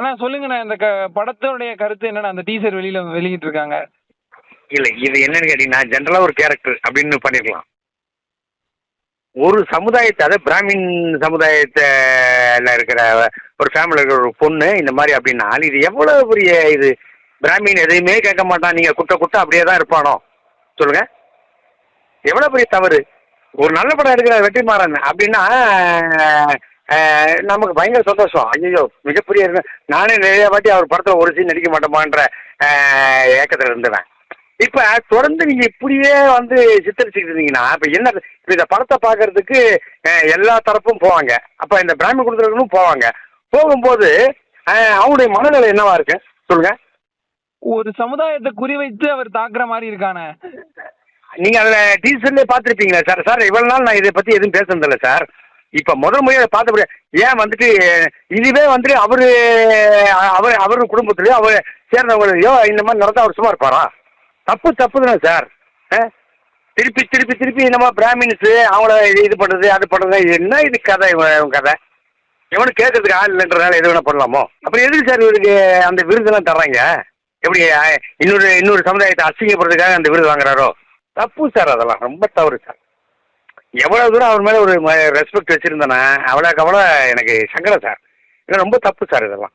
அண்ணா சொல்லுங்கண்ணா இந்த க படத்தோடைய கருத்து என்னண்ணா? அந்த டீசர் வெளியில வெளியிட்டு இருக்காங்க இல்ல இது என்னன்னு கேட்டீங்கன்னா ஜென்ரலா ஒரு கேரக்டர் அப்படின்னு பண்ணிருக்கலாம். ஒரு சமுதாயத்தை அதாவது பிராமின் சமுதாயத்தில் இருக்கிற ஒரு ஃபேமிலியில் இருக்கிற ஒரு பொண்ணு இந்த மாதிரி அப்படின்னா இது எவ்வளவு பெரிய இது? பிராமின் எதையுமே கேட்க மாட்டான். நீங்க குட்ட குட்ட அப்படியே தான் இருப்பானோ? சொல்லுங்க. எவ்வளவு பெரிய தவறு? ஒரு நல்ல படம் எடுக்கிற வெற்றிமாறன் அப்படின்னா நமக்கு பயங்கர சந்தோஷம். ஐயோ மிகப்பெரிய. நானே நிறைய வாட்டி அவர் படத்துல ஒரு சீன் நடிக்க மாட்டோமான்ற ஏக்கத்துல இருந்தேன் இப்ப தொடர்ந்து நீங்க இப்படியே வந்து சித்தரிச்சுக்கிட்டு இருந்தீங்கன்னா இப்ப என்ன இப்ப இந்த படத்தை பாக்குறதுக்கு அஹ், எல்லா தரப்பும் போவாங்க. அப்ப இந்த பிராமி குடும்பத்தினரும் போவாங்க. போகும்போது அவங்களுடைய மனநிலை என்னவா இருக்கு? சொல்லுங்க. ஒரு சமுதாயத்தை குறிவைத்து அவர் தாக்குற மாதிரி இருக்கானே. நீங்க அதுல டீசர்லயே பார்த்துருப்பீங்களா சார். சார் இவ்வளவு நாள் நான் இதை பத்தி எதுவும் பேசுனதில்ல சார். இப்ப முதல் முறையை பார்த்தபடி ஏன் வந்துட்டு இதுவே வந்துட்டு அவரு அவர் அவர் குடும்பத்திலயோ அவர் சேர்ந்தவங்களையோ இந்த மாதிரி நடந்தா அவர் சும்மா இருப்பாரா? தப்பு தப்பு தானே சார். ஆ? திருப்பி திருப்பி திருப்பி நம்ம பிராமின்ஸு அவங்கள இது இது பண்றது அது பண்றது என்ன இது கதை இவன் இவன் கதை? எவனும் கேட்கறதுக்கு ஆள் இல்லைன்றனால எது வேணா பண்ணலாமோ? அப்புறம் எதுக்கு சார் இவருக்கு அந்த விருதுலாம் தர்றாங்க? எப்படி இன்னொரு இன்னொரு சமுதாயத்தை அசிங்கப்படுறதுக்காக அந்த விருது வாங்குறாரோ? தப்பு சார் அதெல்லாம். ரொம்ப தவறு சார். எவ்வளவு தூரம் அவர் மேல ஒரு ரெஸ்பெக்ட் வச்சிருந்தேன்னா அவ்வளோக்கு அவ்வளோ எனக்கு சங்கடம் சார் இது ரொம்ப தப்பு சார் இதெல்லாம்.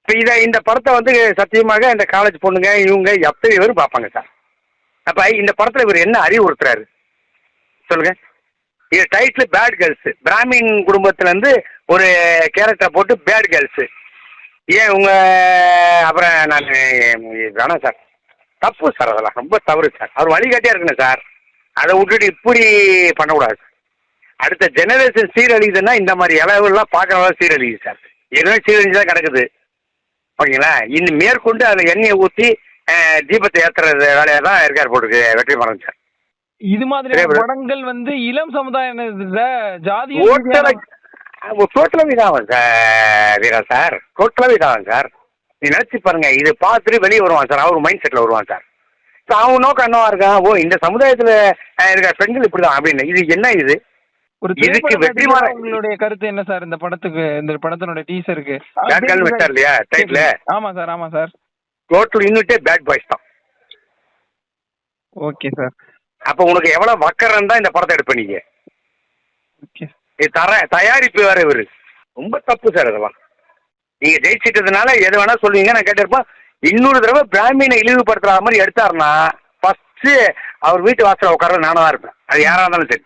இப்போ இதை இந்த படத்தை வந்து சத்தியமாக இந்த காலேஜ் பொண்ணுங்க இவங்க எத்தனை பேரும் பார்ப்பாங்க சார் அப்போ இந்த படத்தில் இவர் என்ன அறிவுறுத்துறாரு? சொல்லுங்க. இது டைட்டில் பேட் கேர்ள்ஸு பிராமின் குடும்பத்துலேருந்து ஒரு கேரக்டரை போட்டு பேட் கேர்ள்ஸு ஏன் உங்க அப்புறம் நான் வேணாம் சார் தப்பு சார் அதெல்லாம். ரொம்ப தவறு சார் அவர் வழிகாட்டியா இருக்கணும் சார் அதை விட்டுட்டு இப்படி பண்ணக்கூடாது. சார் அடுத்த ஜெனரேஷன் சீரழியுதுன்னா இந்த மாதிரி இளவுலாம் பார்க்கறதா சீரழியுது சார் ஏற்கனவே சீரழிஞ்சு தான் கிடக்குது. ஓகேங்களா இன்னும் மேற்கொண்டு அதில் எண்ணெயை ஊற்றி தீபத்தை ஏற்றுறது வேலையாக தான் இருக்கார் போட்டுருக்கு வெற்றிமாறன் சார் இது மாதிரி. படங்கள் வந்து இளம் சமுதாயத்துல ஜாதி டோட்டலா டோட்டலாக இதாகும் சார் வீரா சார் டோட்டலாக இதாகும் சார் நீ நினச்சி பாருங்க இது பார்த்துட்டு வெளியே வருவான் சார் அவர் மைண்ட் செட்டில் வருவான் சார் அவன் என்னவா இருக்கான் ஓ இந்த சமுதாயத்தில் இருக்கிற பெண்கள் இப்படி தான் அப்படின்னு. இது என்ன இது? இதுக்கு வெற்றிமாறன் உங்களுடைய கருத்து என்ன சார்? இந்த படத்துக்கு இந்த படத்தினுடைய டீசருக்கு பேட் கேர்ள் வச்சார் இல்லையா டைட்டில் ஆமா சார் ஆமா சார். டோட்டல் இன்னிட்டே பேட் பாய்ஸ் தான். Okay sir. அப்போ உனக்கு எவ்வளோ வக்கரம் தான் இந்த படத்தை எடுப்ப நீங்க? தர தயாரிப்பு வேற இவரு. ரொம்ப தப்பு சார் இதெல்லாம். நீங்க ஜெயிச்சிட்டதுனால எது வேணா சொல்லுவீங்க நான் கேட்டிருப்பேன். இன்னொரு தடவை பிராமினை இழிவுபடுத்துற மாதிரி எடுத்தாருன்னா ஃபர்ஸ்ட் அவர் வீட்டு வாசல உட்கார நானும் தான் இருப்பேன். அது யாரா இருந்தாலும் சரி.